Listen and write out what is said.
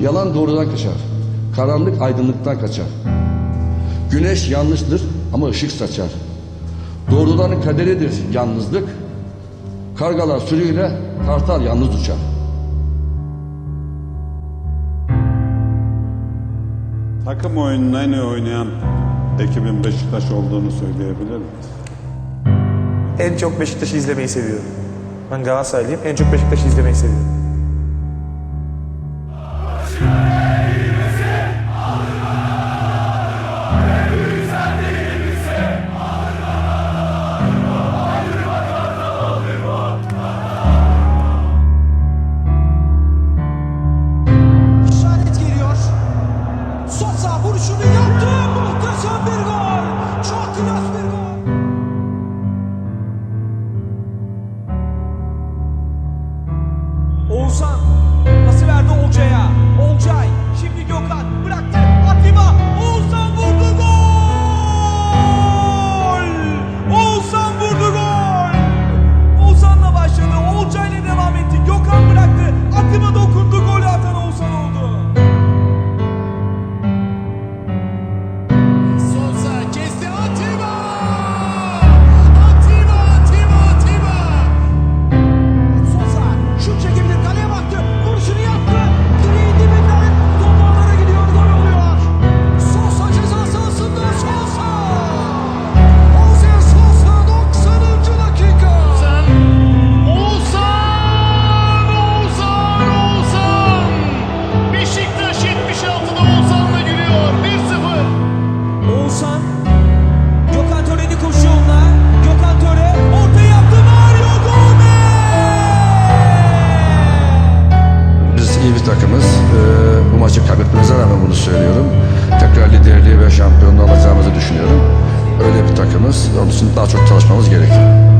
Yalan doğrudan kaçar. Karanlık aydınlıktan kaçar. Güneş yanlıştır ama ışık saçar. Doğruların kaderidir yalnızlık. Kargalar sürüyle, kartal yalnız uçar. Takım oyununu en iyi oynayan ekibin Beşiktaş olduğunu söyleyebilir miyiz? En çok Beşiktaş'ı izlemeyi seviyorum. Ben Galatasaraylıyım. En çok Beşiktaş'ı izlemeyi seviyorum. Sosa takımız. Ee, bu maçı kaybetmemize rağmen bunu söylüyorum. Tekrar liderliği ve şampiyonluğu alacağımızı düşünüyorum. Öyle bir takımız. Onun için daha çok çalışmamız gerekiyor.